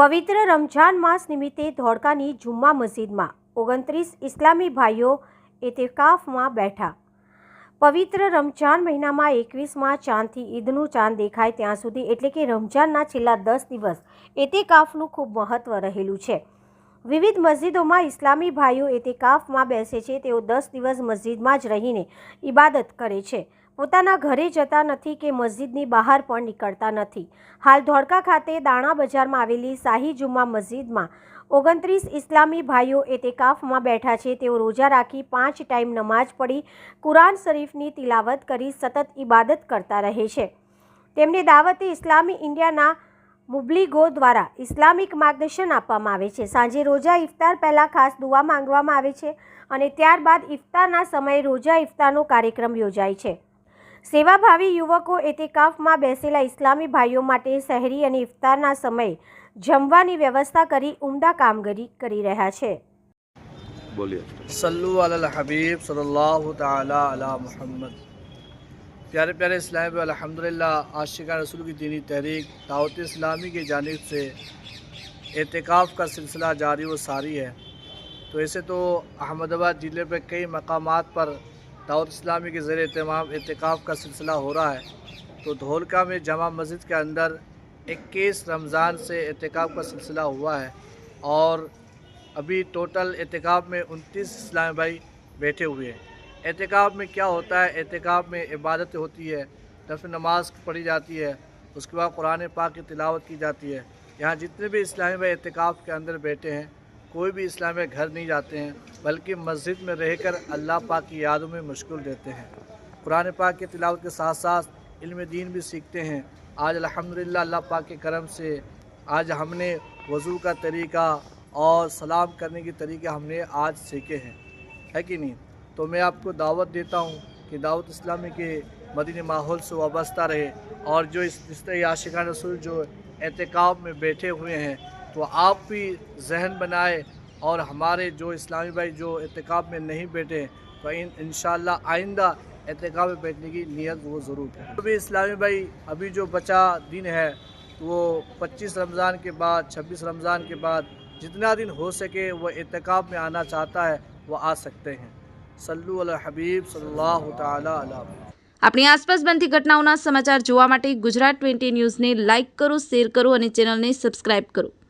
પવિત્ર રમઝાન માસ નિમિત્તે ધોળકાની જુમ્મા મસ્જિદમાં ઓગણત્રીસ ઇસ્લામી ભાઈઓ એતેકાફમાં બેઠા. પવિત્ર રમઝાન મહિનામાં એકવીસમાં ચાંદથી ઈદનું ચાંદ દેખાય ત્યાં સુધી એટલે કે રમઝાનના છેલ્લા દસ દિવસ એતેકાફનું ખૂબ મહત્ત્વ રહેલું છે. વિવિધ મસ્જિદોમાં ઇસ્લામી ભાઈઓ એતેકાફમાં બેસે છે, તેઓ દસ દિવસ મસ્જિદમાં જ રહીને ઇબાદત કરે છે. પોતાના ઘરે જતા નથી કે મસ્જિદની બહાર પણ નીકળતા નથી. હાલ ધોળકા ખાતે દાણા બજારમાં આવેલી શાહી જુમ્મા મસ્જિદમાં ઓગણત્રીસ ઇસ્લામી ભાઈઓ એતેકાફમાં બેઠા છે. તેઓ રોજા રાખી પાંચ ટાઈમ નમાઝ પડી કુરાન શરીફની તિલાવત કરી સતત ઇબાદત કરતા રહે છે. તેમને દાવતે ઇસ્લામી ઇન્ડિયાના મુબલીગો દ્વારા ઇસ્લામિક માર્ગદર્શન આપવામાં આવે છે. સાંજે રોજા ઇફતાર પહેલાં ખાસ દુઆ માંગવામાં આવે છે અને ત્યારબાદ ઇફતારના સમયે રોજા ઇફતારનો કાર્યક્રમ યોજાય છે. સેવાભાવી યુવકો એતિકાફમાં બેસેલા ઇસ્લામી ભાઈઓ માટે શહેરી અને ઇફતારના સમયે જમવાની વ્યવસ્થા કરી ઉમદા કામગીરી કરી રહ્યા છે. સલ્લુ અલ હબીબ સલ્લાહ તાલા અલા મોહમ્મદ. پیارے پیارے اسلام الحمدللہ عاشقہ رسول کی دینی تحریک دعوت اسلامی کی جانب سے اعتکاف کا سلسلہ جاری و ساری ہے تو ایسے تو احمد آباد ضلع پہ کئی مقامات پر دعوت اسلامی کے زیر اہتمام اعتکاف کا سلسلہ ہو رہا ہے، تو دھولکا میں جامع مسجد کے اندر اکیس رمضان سے اعتکاف کا سلسلہ ہوا ہے اور ابھی ٹوٹل اعتکاف میں انتیس اسلامی بھائی بیٹھے ہوئے ہیں۔ اعتکاف میں کیا ہوتا ہے؟ اعتکاف میں عبادت ہوتی ہے، دفع نماز پڑھی جاتی ہے، اس کے بعد قرآن پاک کی تلاوت کی جاتی ہے۔ یہاں جتنے بھی اسلامی بھائی اعتکاف کے اندر بیٹھے ہیں کوئی بھی اسلام میں گھر نہیں جاتے ہیں، بلکہ مسجد میں رہ کر اللہ پاک کی یادوں میں مشکل دیتے ہیں۔ قرآن پاک کے تلاوت کے ساتھ ساتھ علم دین بھی سیکھتے ہیں۔ آج الحمدللہ اللہ پاک کے کرم سے آج ہم نے وضو کا طریقہ اور سلام کرنے کے طریقے ہم نے آج سیکھے ہیں۔ ہے کہ نہیں؟ تو میں آپ کو دعوت دیتا ہوں کہ دعوت اسلامی کے مدینہ ماحول سے وابستہ رہے اور جو اس طرح عاشقہ رسول جو اعتکاب میں بیٹھے ہوئے ہیں تو آپ بھی ذہن بنائے اور ہمارے جو اسلامی بھائی جو اعتقاب میں نہیں بیٹھے تو انشاءاللہ آئندہ اعتقاب میں بیٹھنے کی نیت وہ ضرور ہے ابھی اسلامی بھائی ابھی جو بچا دن ہے وہ پچیس رمضان کے بعد، چھبیس رمضان کے بعد جتنا دن ہو سکے وہ اعتقاب میں آنا چاہتا ہے وہ آ سکتے ہیں۔ صلو الحبیب حبیب صلی اللہ تعالیٰ علیہ આપણી આસપાસ બનતી سماچار સમાચાર گجرات ٹوینٹی نیوز نے لائک کرو، شیئر کرو، اور چینل نے سبسکرائب کرو۔